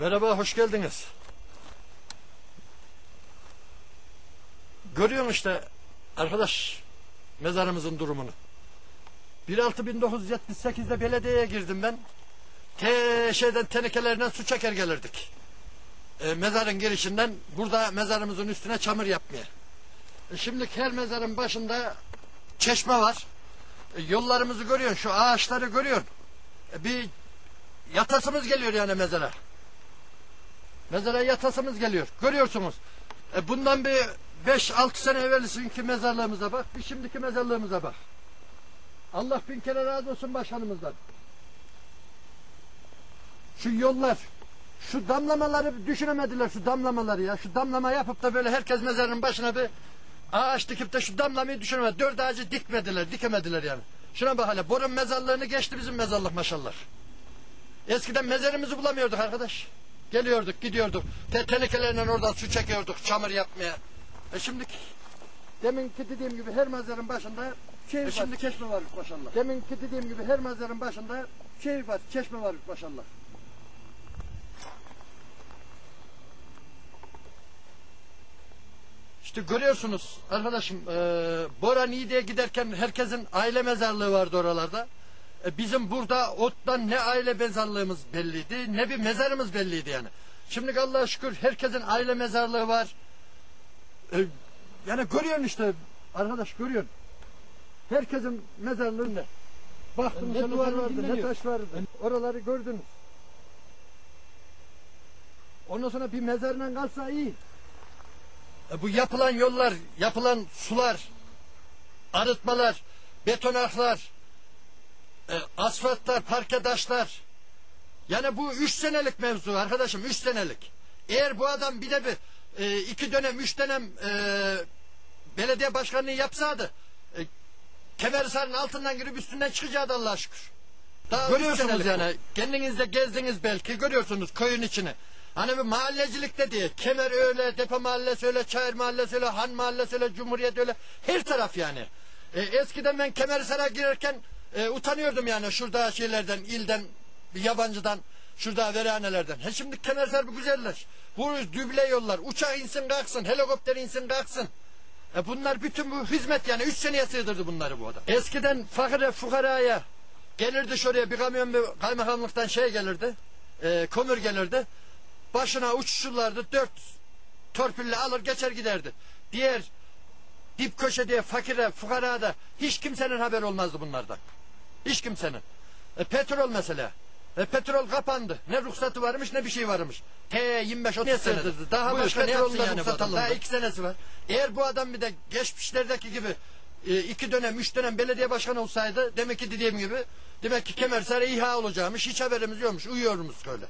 Merhaba, hoş geldiniz. Görüyorsun işte arkadaş mezarımızın durumunu. 1.6.1978'de belediyeye girdim ben. Te şeyden tenekelerden su çeker gelirdik. E, mezarın girişinden burada mezarımızın üstüne çamur yapmaya. E, şimdi her mezarın başında çeşme var. E, yollarımızı görüyorsun, şu ağaçları görüyorsun. E, bir yatasımız geliyor yani mezara. Mezara yatasımız geliyor. Görüyorsunuz. E bundan bir 5-6 sene evvelsinki mezarlığımıza bak. Bir şimdiki mezarlığımıza bak. Allah bin kere razı olsun başkanımızdan. Şu yollar, şu damlamaları düşünemediler şu damlamaları ya. Şu damlama yapıp da böyle herkes mezarının başına bir ağaç dikip de şu damlamayı düşünemedi. Dört ağacı dikmediler, dikemediler yani. Şuna bak hele. Borun mezarlığını geçti bizim mezarlık maşallah. Eskiden mezarımızı bulamıyorduk arkadaş. Geliyorduk, gidiyorduk. Te tenekelerle oradan su çekiyorduk, çamur yapmaya. E şimdi deminki dediğim gibi her mezarın başında şey var, şimdi çeşme var maşallah. Deminki dediğim gibi her mezarın başında şey var, çeşme var maşallah. İşte görüyorsunuz arkadaşım e, Bora Niğde'ye giderken herkesin aile mezarlığı vardı oralarda. E, bizim burada ottan ne aile mezarlığımız belliydi ne bir mezarımız belliydi yani. Şimdi Allah'a şükür herkesin aile mezarlığı var. E, yani görüyorsun işte arkadaş görüyorsun. Herkesin mezarlığında. Baktım ne duvar vardı ne taş vardı. Oraları gördünüz. Ondan sonra bir mezarla kalsa iyi. E, bu yapılan yollar, yapılan sular, arıtmalar, betonarklar, e, asfaltlar, parke taşlar. Yani bu üç senelik mevzu arkadaşım, üç senelik. Eğer bu adam bir de bir e, iki dönem, üç dönem e, belediye başkanlığı yapsaydı e, Kemerhisar'ın altından girip üstünden çıkacaktı Allah'a şükür. Daha görüyorsunuz yani. Kendiniz de gezdiniz belki. Görüyorsunuz köyün içini. Hani bir mahallecilikte diye. Kemer öyle, Depe mahallesi öyle, Çayır mahallesi öyle, Han mahallesi öyle, Cumhuriyet öyle. Her taraf yani. E, eskiden ben Kemerhisar'a girerken e, utanıyordum yani şurada şeylerden, ilden, bir yabancıdan, şurada veranelerden. He şimdi Kemerhisar bu güzeller. Bu düble yollar, uçak insin kalksın, helikopter insin kalksın. E bunlar bütün bu hizmet yani üç seneye sığdırdı bunları bu adam. Eskiden fakire fukaraya gelirdi şuraya bir kamyon bir kaymakamlıktan şey gelirdi. E, kömür gelirdi. Başına uçuşurlardı dört torpille alır geçer giderdi. Diğer dip köşe diye fakire fukara da hiç kimsenin haber olmazdı bunlardan. Hiç kimsenin. E, petrol mesela. E, petrol kapandı. Ne ruhsatı varmış ne bir şey varmış. T 25 30 senedir. Daha Buyur, başka ne de yani bu adam? Daha iki senesi var. Eğer bu adam bir de geçmişlerdeki gibi e, iki dönem, üç dönem belediye başkanı olsaydı demek ki dediğim gibi demek ki Kemerhisar'a İHA olacakmış. Hiç haberimiz yokmuş. Uyuyormuş öyle.